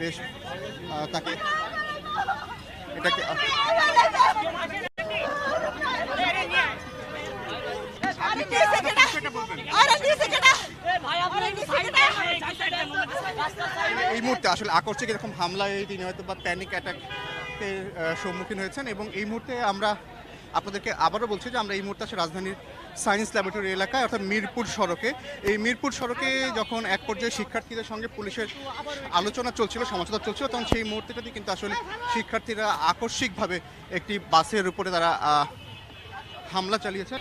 বেশ তাকে এটাকে এই মুহূর্তে আসলে আকর্ষক এরকম হামলায় তিনি হয়তো বা প্যানিক অ্যাটাকের সম্মুখীন হয়েছেন এবং এই মুহূর্তে আমরা আপনাদেরকে আবারও বলছি যে আমরা এই মুহূর্তে আছে রাজধানীর সায়েন্স ল্যাবরেটরি এলাকায়, অর্থাৎ মিরপুর সড়কে। এই মিরপুর সড়কে যখন এক পর্যায়ে শিক্ষার্থীদের সঙ্গে পুলিশের আলোচনা চলছিল সমঝোতা চলছিল, তখন সেই মুহূর্তটাতে কিন্তু আসলে শিক্ষার্থীরা আকস্মিকভাবে একটি বাসের উপরে তারা হামলা চালিয়েছে।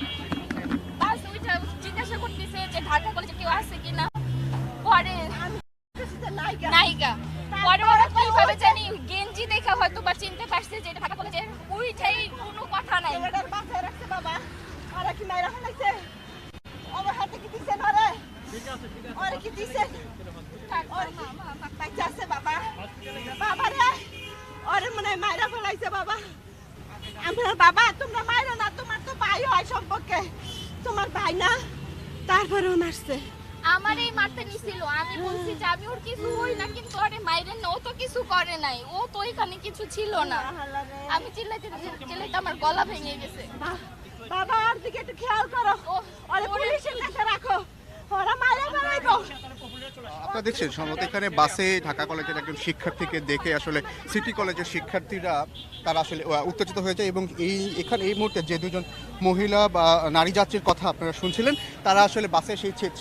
বাস ওইটা জিজ্ঞাসা করতেছে যে ঢাকা কলেজে কেউ আছে কিনা? হয়তো বা চিনতে পারছে যে এটা ঢাকা কলেজের ওইটাই কোনো কথা নাই। মাথায় রাখছে বাবা। আরে কি মাইরা ফেলাইছে। আমার হাতে কি দিছে না রে? আরে কি দিছে? আরে কি? বাচ্চা আছে বাবা। বাবা রে! আরে মনে হয় মাইরা ফেলাইছে বাবা। আমরা বাবা তোমরা মাইরো না তোমার তো ভাই হয় সম্পর্কে। তোমার ভাই না তারপরেও মারছে। আমার এই মারতে নিছিল। আমি বলছি যে আমি ওর কিছু হই না কিন্তু আরে মাইরেন না ও তো কিছু করে নাই। ও তো এখানে কিছু ছিল না। আমি চিল্লাইতে চিল্লাইতে আমার গলা ভেঙে গেছে। বাবা আর দিকে একটু খেয়াল করো। আরে পুলিশের কাছে রাখো। ওরা মাইরা ফেলাইবো আপনারা দেখছেন সম্ভবত এখানে বাসে ঢাকা কলেজের একজন শিক্ষার্থীকে দেখে আসলে সিটি কলেজের শিক্ষার্থীরা তারা আসলে উত্তেজিত হয়েছে এবং এই এখানে এই মুহূর্তে যে দুজন মহিলা বা নারী যাত্রীর কথা আপনারা শুনছিলেন তারা আসলে বাসে সেই ছে-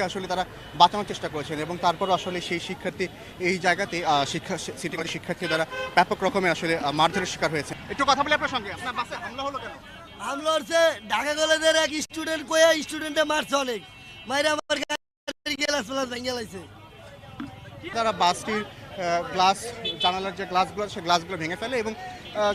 শিক্ষার্থীটিকে আসলে তারা বাঁচানোর চেষ্টা করেছেন এবং তারপর আসলে সেই শিক্ষার্থী এই জায়গাতে শিক্ষা সিটি কলেজ শিক্ষার্থী দ্বারা ব্যাপক রকমের আসলে মারধরের শিকার হয়েছে। একটু কথা বলি আপনার সঙ্গে আপনার বাসে হামলা হলো কেন? হামলা হচ্ছে ঢাকা কলেজের এক স্টুডেন্ট কয়ে স্টুডেন্টে মারছে অনেক। মাইরা আমার ভেঙে লাইছে। তারা বাসটির গ্লাস জানালার যে গ্লাসগুলো আছে, সেই গ্লাসগুলো ভেঙে ফেলে এবং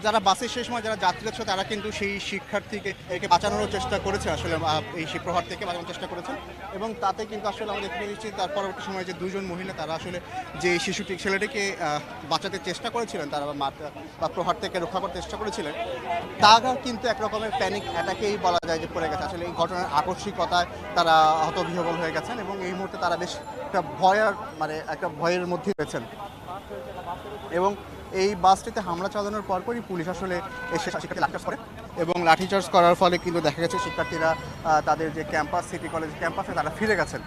যারা বাসে সেই সময় যারা যাত্রী ছিল তারা কিন্তু সেই শিক্ষার্থীকে একে বাঁচানোর চেষ্টা করেছে আসলে এই সেই প্রহার থেকে বাঁচানোর চেষ্টা করেছেন। এবং তাতে কিন্তু আসলে আমরা দেখতে পেয়েছি তার পরবর্তী সময়ে যে দুজন মহিলা তারা আসলে যে শিশুটি ছেলেটিকে বাঁচাতে চেষ্টা করেছিলেন তারা মারতে বা প্রহার থেকে রক্ষা করতে চেষ্টা করেছিলেন তারা কিন্তু এক রকমের প্যানিক অ্যাটাকেই বলা যায় যে পড়ে গেছে। আসলে এই ঘটনার আকস্মিকতায় তারা হতবিহবল হয়ে গেছেন এবং এই মুহূর্তে তারা বেশ একটা ভয়ের মানে একটা ভয়ের মধ্যে রয়েছেন। এবং এই বাসটিতে হামলা চালানোর পরপরই পুলিশ আসলে এসে শিক্ষার্থী লাঠিচার্জ করে এবং লাঠিচার্জ করার ফলে কিন্তু দেখা গেছে শিক্ষার্থীরা তাদের যে ক্যাম্পাস, সিটি কলেজ ক্যাম্পাসে তারা ফিরে গেছেন।